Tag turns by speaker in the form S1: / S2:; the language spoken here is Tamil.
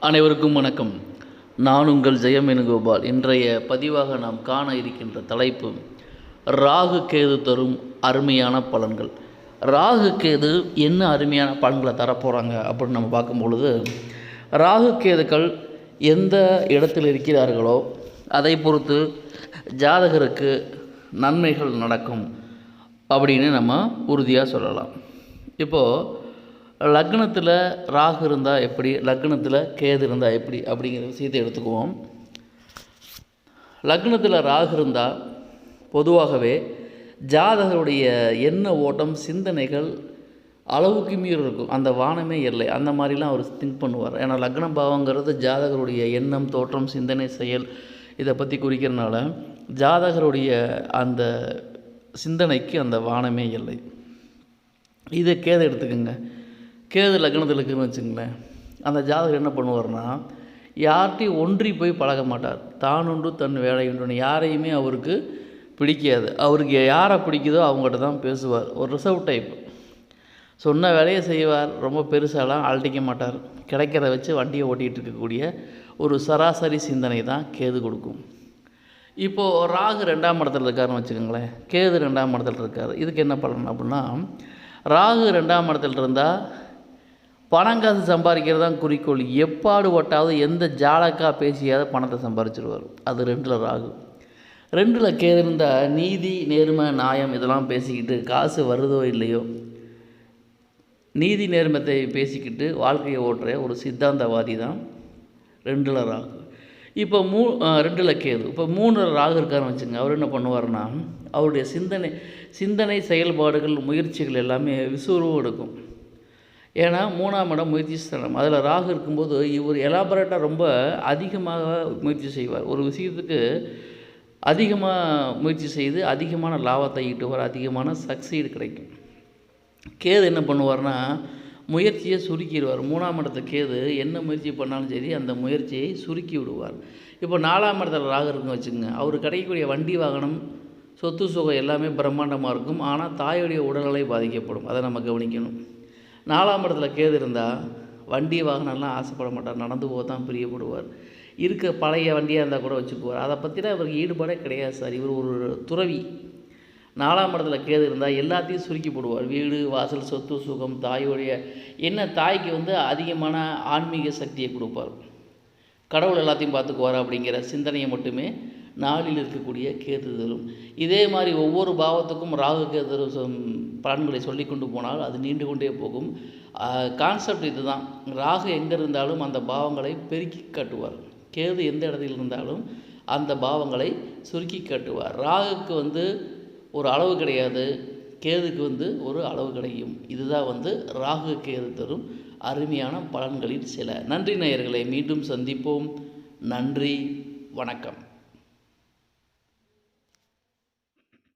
S1: அனைவருக்கும் வணக்கம். நான் உங்கள் ஜெயம் வேணுகோபால் இன்றைய பதிவாக நாம் காண இருக்கின்ற தலைப்பு ராகு கேது தரும் அருமையான பலன்கள். ராகு கேது என்ன அருமையான பலன்களை தரப்போகிறாங்க அப்படின்னு நம்ம பார்க்கும் பொழுது ராகு கேதுக்கள் எந்த இடத்தில் இருக்கிறார்களோ அதை பொறுத்து ஜாதகருக்கு நன்மைகள் நடக்கும் அப்படின்னு நம்ம உறுதியாக சொல்லலாம். இப்போது லக்னத்தில் ராகு இருந்தால் எப்படி? லக்னத்தில் கேது இருந்தால் எப்படி? அப்படிங்கிற விஷயத்தை எடுத்துக்குவோம். லக்னத்தில் ராகு இருந்தால் பொதுவாகவே ஜாதகருடைய எண்ண ஓட்டம் சிந்தனைகள் அளவுக்கு மீறி இருக்கும். அந்த வானமே இல்லை. அந்த மாதிரிலாம் அவர் திங்க் பண்ணுவார். ஏன்னா லக்ன பாவங்கிறது ஜாதகருடைய எண்ணம் தோற்றம் சிந்தனை செயல் இதை பற்றி குறிக்கிறனால ஜாதகருடைய அந்த சிந்தனைக்கு அந்த வானமே இல்லை. இதை கேதை எடுத்துக்கோங்க. கேது லக்னத்தில் இருக்குன்னு வச்சுங்களேன் அந்த ஜாதகர் என்ன பண்ணுவார்னா யார்கிட்டையும் ஒன்றி போய் பழக மாட்டார். தானுண்டு தன் வேலை உண்டு யாரையுமே அவருக்கு பிடிக்காது. அவருக்கு யாரை பிடிக்குதோ அவங்ககிட்ட தான் பேசுவார். ஒரு ரிசர்வ் டைப் சொன்ன வேலையை செய்வார். ரொம்ப பெருசாலாம் அழட்டிக்க மாட்டார். கிடைக்கிறத வச்சு வண்டியை ஓட்டிகிட்டு இருக்கக்கூடிய ஒரு சராசரி சிந்தனை தான் கேது கொடுக்கும். இப்போது ராகு ரெண்டாம் இடத்துல இருக்காருன்னு வச்சுக்கோங்களேன். கேது ரெண்டாம் இடத்துல இருக்கார். இதுக்கு என்ன பலன் அப்படின்னா ராகு ரெண்டாம் இடத்துல இருந்தால் பணங்காசு சம்பாதிக்கிறது தான் குறிக்கோள். எப்பாடு ஒட்டாவது எந்த ஜாலக்காக பேசியாவது பணத்தை சம்பாரிச்சிருவார். அது ரெண்டில் ராகு. ரெண்டில் கேது இருந்தால் நீதி நேர்மை நியாயம் இதெல்லாம் பேசிக்கிட்டு காசு வருதோ இல்லையோ நீதி நேர்மத்தை பேசிக்கிட்டு வாழ்க்கையை ஓட்டுற ஒரு சித்தாந்தவாதி தான் ரெண்டில் ராகு. இப்போ மூ ரெண்டில் கேது. இப்போ மூணு ராகு இருக்காருன்னு வச்சுங்க அவர் என்ன பண்ணுவார்னா அவருடைய சிந்தனை சிந்தனை செயல்பாடுகள் முயற்சிகள் எல்லாமே விசுவரும் எடுக்கும். ஏன்னா மூணாம் இடம் முயற்சி ஸ்தானம் அதில் ராகு இருக்கும்போது இவர் எலாபரேட்டாக ரொம்ப அதிகமாக முயற்சி செய்வார். ஒரு விஷயத்துக்கு அதிகமாக முயற்சி செய்து அதிகமான லாபத்தை ஈட்டுவார். அதிகமான சக்சீடு கிடைக்கும். கேது என்ன பண்ணுவார்னா முயற்சியை சுருக்கிடுவார். மூணாம் இடத்த கேது என்ன முயற்சி பண்ணாலும் சரி அந்த முயற்சியை சுருக்கி விடுவார். இப்போ நாலாம் இடத்துல ராகு இருக்குன்னு வச்சுக்கோங்க. அவர் கிடைக்கக்கூடிய வண்டி வாகனம் சொத்து சுகம் எல்லாமே பிரம்மாண்டமாக இருக்கும். ஆனால் தாயுடைய உடல்நிலை பாதிக்கப்படும். அதை நம்ம கவனிக்கணும். நாலாம் இடத்துல கேது இருந்தால் வண்டி வாகனம்லாம் ஆசைப்பட மாட்டார். நடந்து போக தான் பிரியப்படுவார். இருக்க பழைய வண்டியாக இருந்தால் கூட வச்சுக்குவார். அதை பற்றிலாம் இவருக்கு ஈடுபாடே கிடையாது சார். இவர் ஒரு துறவி. நாலாம் இடத்துல கேது இருந்தால் எல்லாத்தையும் சுருக்கி போடுவார் வீடு வாசல் சொத்து சுகம் தாயோடைய என்ன தாய்க்கு வந்து அதிகமான ஆன்மீக சக்தியை கொடுப்பார். கடவுள் எல்லாத்தையும் பார்த்துக்குவார் அப்படிங்கிற சிந்தனையை மட்டுமே நாளில் இருக்கக்கூடிய கேதுதலும் இதே மாதிரி ஒவ்வொரு பாவத்துக்கும் ராகு கேது பலன்களை சொல்லி கொண்டு போனால் அது நீண்டு கொண்டே போகும். கான்செப்ட் இதுதான். ராகு எங்கே இருந்தாலும் அந்த பாவங்களை பெருக்கி காட்டுவார். கேது எந்த இடத்தில் இருந்தாலும் அந்த பாவங்களை சுருக்கி காட்டுவார். ராகுக்கு வந்து ஒரு அளவு கிடையாது. கேதுக்கு வந்து ஒரு அளவு கிடைக்கும் இதுதான் வந்து ராகு கேது தரும் அருமையான பலன்களில் சில. நன்றி நேயர்களை மீண்டும் சந்திப்போம். நன்றி வணக்கம்.